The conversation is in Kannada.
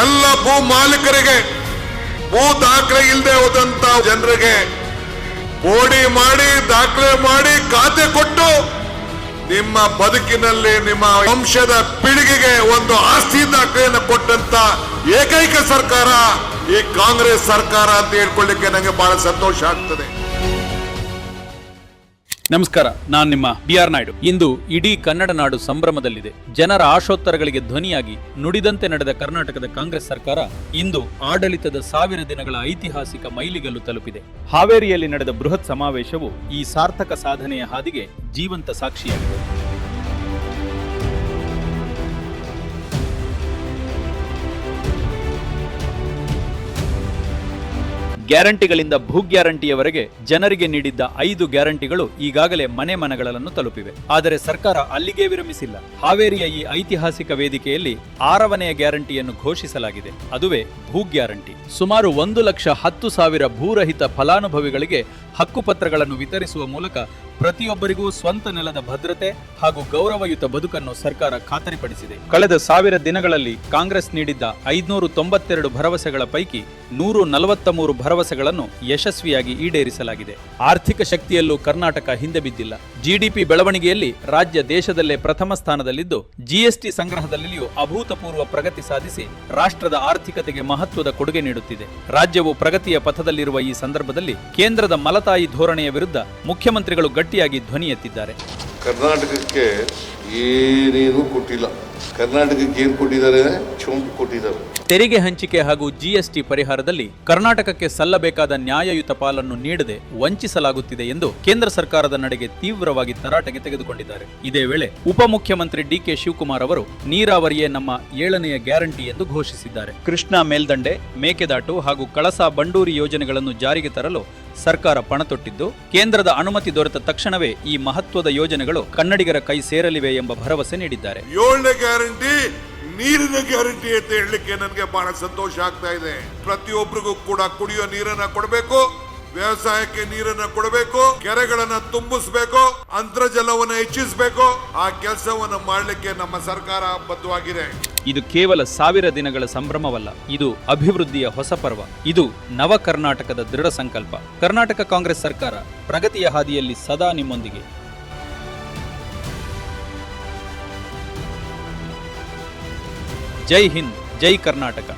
ಎಲ್ಲ ಭೂ ಮಾಲೀಕರಿಗೆ, ಭೂ ದಾಖಲೆ ಇಲ್ಲದೆ ಹೋದಂತ ಜನರಿಗೆ ಓಡಿ ಮಾಡಿ, ದಾಖಲೆ ಮಾಡಿ ಖಾತೆ ಕೊಟ್ಟು ನಿಮ್ಮ ಬದುಕಿನಲ್ಲಿ ನಿಮ್ಮ ವಂಶದ ಪೀಳಿಗೆಗೆ ಒಂದು ಆಸ್ತಿ ದಾಖಲೆಯನ್ನು ಕೊಟ್ಟಂತ ಏಕೈಕ ಸರ್ಕಾರ ಈ ಕಾಂಗ್ರೆಸ್ ಸರ್ಕಾರ ಅಂತ ಹೇಳ್ಕೊಳ್ಳಿಕ್ಕೆ ನನಗೆ ಬಹಳ ಸಂತೋಷ ಆಗ್ತದೆ. ನಮಸ್ಕಾರ, ನಾನು ನಿಮ್ಮ ಬಿ ಆರ್ ನಾಯ್ಡು. ಇಂದು ಇಡೀ ಕನ್ನಡ ನಾಡು ಸಂಭ್ರಮದಲ್ಲಿದೆ. ಜನರ ಆಶೋತ್ತರಗಳಿಗೆ ಧ್ವನಿಯಾಗಿ ನುಡಿದಂತೆ ನಡೆದ ಕರ್ನಾಟಕದ ಕಾಂಗ್ರೆಸ್ ಸರ್ಕಾರ ಇಂದು ಆಡಳಿತದ ಸಾವಿರ ದಿನಗಳ ಐತಿಹಾಸಿಕ ಮೈಲಿಗಲ್ಲು ತಲುಪಿದೆ. ಹಾವೇರಿಯಲ್ಲಿ ನಡೆದ ಬೃಹತ್ ಸಮಾವೇಶವು ಈ ಸಾರ್ಥಕ ಸಾಧನೆಯ ಹಾದಿಗೆ ಜೀವಂತ ಸಾಕ್ಷಿಯಾಗಿದೆ. ಗ್ಯಾರಂಟಿಗಳಿಂದ ಭೂ ಗ್ಯಾರಂಟಿಯವರೆಗೆ ಜನರಿಗೆ ನೀಡಿದ್ದ ಐದು ಗ್ಯಾರಂಟಿಗಳು ಈಗಾಗಲೇ ಮನೆ ಮನಗಳನ್ನು ತಲುಪಿವೆ. ಆದರೆ ಸರ್ಕಾರ ಅಲ್ಲಿಗೆ ವಿರಮಿಸಿಲ್ಲ. ಹಾವೇರಿಯ ಈ ಐತಿಹಾಸಿಕ ವೇದಿಕೆಯಲ್ಲಿ ಆರವನೆಯ ಗ್ಯಾರಂಟಿಯನ್ನು ಘೋಷಿಸಲಾಗಿದೆ. ಅದುವೇ ಭೂ ಗ್ಯಾರಂಟಿ. ಸುಮಾರು ಒಂದು ಲಕ್ಷ ಹತ್ತು ಸಾವಿರ ಭೂರಹಿತ ಫಲಾನುಭವಿಗಳಿಗೆ ಹಕ್ಕುಪತ್ರಗಳನ್ನು ವಿತರಿಸುವ ಮೂಲಕ ಪ್ರತಿಯೊಬ್ಬರಿಗೂ ಸ್ವಂತ ನೆಲದ ಭದ್ರತೆ ಹಾಗೂ ಗೌರವಯುತ ಬದುಕನ್ನು ಸರ್ಕಾರ ಖಾತರಿಪಡಿಸಿದೆ. ಕಳೆದ ಸಾವಿರ ದಿನಗಳಲ್ಲಿ ಕಾಂಗ್ರೆಸ್ ನೀಡಿದ್ದ ಐದುನೂರು ತೊಂಬತ್ತೆರಡು ಭರವಸೆಗಳ ಪೈಕಿ ನೂರು ನಲವತ್ತ ಮೂರು ಭರವಸೆಗಳನ್ನು ಯಶಸ್ವಿಯಾಗಿ ಈಡೇರಿಸಲಾಗಿದೆ. ಆರ್ಥಿಕ ಶಕ್ತಿಯಲ್ಲೂ ಕರ್ನಾಟಕ ಹಿಂದೆ ಬಿದ್ದಿಲ್ಲ. ಜಿಡಿಪಿ ಬೆಳವಣಿಗೆಯಲ್ಲಿ ರಾಜ್ಯ ದೇಶದಲ್ಲೇ ಪ್ರಥಮ ಸ್ಥಾನದಲ್ಲಿದ್ದು ಜಿಎಸ್ಟಿ ಸಂಗ್ರಹದಲ್ಲಿಯೂ ಅಭೂತಪೂರ್ವ ಪ್ರಗತಿ ಸಾಧಿಸಿ ರಾಷ್ಟ್ರದ ಆರ್ಥಿಕತೆಗೆ ಮಹತ್ವದ ಕೊಡುಗೆ ನೀಡುತ್ತಿದೆ. ರಾಜ್ಯವು ಪ್ರಗತಿಯ ಪಥದಲ್ಲಿರುವ ಈ ಸಂದರ್ಭದಲ್ಲಿ ಕೇಂದ್ರದ ಮಲತಾಯಿ ಧೋರಣೆಯ ವಿರುದ್ಧ ಮುಖ್ಯಮಂತ್ರಿಗಳು ಗಟ್ಟಿಯಾಗಿ ಧ್ವನಿ ಎತ್ತಿದ್ದಾರೆ. ಕರ್ನಾಟಕಕ್ಕೆ ಏನೇನು ಕೊಟ್ಟಿಲ್ಲ. ಕರ್ನಾಟಕಕ್ಕೆ ಏನು ಕೊಟ್ಟಿದ್ದಾರೆ? ಚುಂಪು ಕೊಟ್ಟಿದ್ದಾರೆ. ತೆರಿಗೆ ಹಂಚಿಕೆ ಹಾಗೂ ಜಿಎಸ್ಟಿ ಪರಿಹಾರದಲ್ಲಿ ಕರ್ನಾಟಕಕ್ಕೆ ಸಲ್ಲಬೇಕಾದ ನ್ಯಾಯಯುತ ಪಾಲನ್ನು ನೀಡದೆ ವಂಚಿಸಲಾಗುತ್ತಿದೆ ಎಂದು ಕೇಂದ್ರ ಸರ್ಕಾರದ ನಡೆಗೆ ತೀವ್ರವಾಗಿ ತರಾಟೆಗೆ ತೆಗೆದುಕೊಂಡಿದ್ದಾರೆ. ಇದೇ ವೇಳೆ ಉಪಮುಖ್ಯಮಂತ್ರಿ ಡಿಕೆ ಶಿವಕುಮಾರ್ ಅವರು ನೀರಾವರಿಯೇ ನಮ್ಮ ಏಳನೆಯ ಗ್ಯಾರಂಟಿ ಎಂದು ಘೋಷಿಸಿದ್ದಾರೆ. ಕೃಷ್ಣಾ ಮೇಲ್ದಂಡೆ ಮೇಕೆದಾಟು ಹಾಗೂ ಕಳಸಾ ಬಂಡೂರಿ ಯೋಜನೆಗಳನ್ನು ಜಾರಿಗೆ ತರಲು ಸರ್ಕಾರ ಪಣತೊಟ್ಟಿದ್ದು ಕೇಂದ್ರದ ಅನುಮತಿ ದೊರೆತ ತಕ್ಷಣವೇ ಈ ಮಹತ್ವದ ಯೋಜನೆಗಳು ಕನ್ನಡಿಗರ ಕೈ ಸೇರಲಿವೆ ಎಂಬ ಭರವಸೆ ನೀಡಿದ್ದಾರೆ. ಗ್ಯಾರಂಟಿ, ನೀರಿನ ಗ್ಯಾರಂಟಿ ಅಂತ ಹೇಳಲಿಕ್ಕೆ ನನಗೆ ಬಹಳ ಸಂತೋಷ ಆಗ್ತಾ ಇದೆ. ಪ್ರತಿಯೊಬ್ಬರಿಗೂ ಕೂಡ ಕುಡಿಯೋ ನೀರನ್ನ ಕೊಡಬೇಕು, ವ್ಯವಸಾಯಕ್ಕೆ ನೀರನ್ನ ಕೊಡಬೇಕು, ಕೆರೆಗಳನ್ನ ತುಂಬಿಸಬೇಕು, ಅಂತರ್ಜಲವನ್ನು ಹೆಚ್ಚಿಸಬೇಕು. ಆ ಕೆಲಸವನ್ನು ಮಾಡಲಿಕ್ಕೆ ನಮ್ಮ ಸರ್ಕಾರ ಬದ್ಧವಾಗಿದೆ. ಇದು ಕೇವಲ ಸಾವಿರ ದಿನಗಳ ಸಂಭ್ರಮವಲ್ಲ, ಇದು ಅಭಿವೃದ್ಧಿಯ ಹೊಸ ಪರ್ವ. ಇದು ನವ ಕರ್ನಾಟಕದ ದೃಢ ಸಂಕಲ್ಪ. ಕರ್ನಾಟಕ ಕಾಂಗ್ರೆಸ್ ಸರ್ಕಾರ ಪ್ರಗತಿಯ ಹಾದಿಯಲ್ಲಿ ಸದಾ ನಿಮ್ಮೊಂದಿಗೆ. ಜೈ ಹಿಂದ್ ಜೈ ಕರ್ನಾಟಕ